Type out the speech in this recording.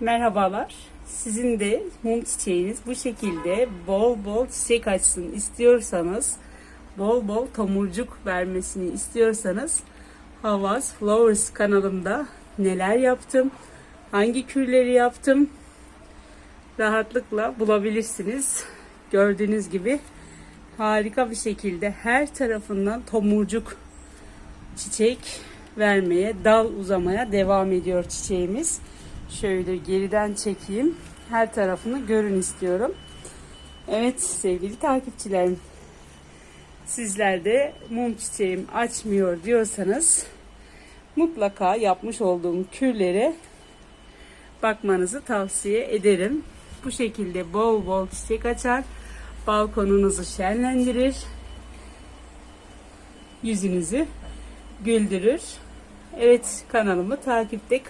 Merhabalar. Sizin de mum çiçeğiniz bu şekilde bol bol çiçek açsın istiyorsanız, bol bol tomurcuk vermesini istiyorsanız Havas Flowers kanalımda neler yaptım, hangi kürleri yaptım rahatlıkla bulabilirsiniz. Gördüğünüz gibi harika bir şekilde her tarafından tomurcuk çiçek vermeye, dal uzamaya devam ediyor çiçeğimiz. Şöyle geriden çekeyim. Her tarafını görün istiyorum. Evet sevgili takipçilerim. Sizler de mum çiçeğim açmıyor diyorsanız mutlaka yapmış olduğum kürlere bakmanızı tavsiye ederim. Bu şekilde bol bol çiçek açar. Balkonunuzu şenlendirir. Yüzünüzü güldürür. Evet kanalımı takipte kalın.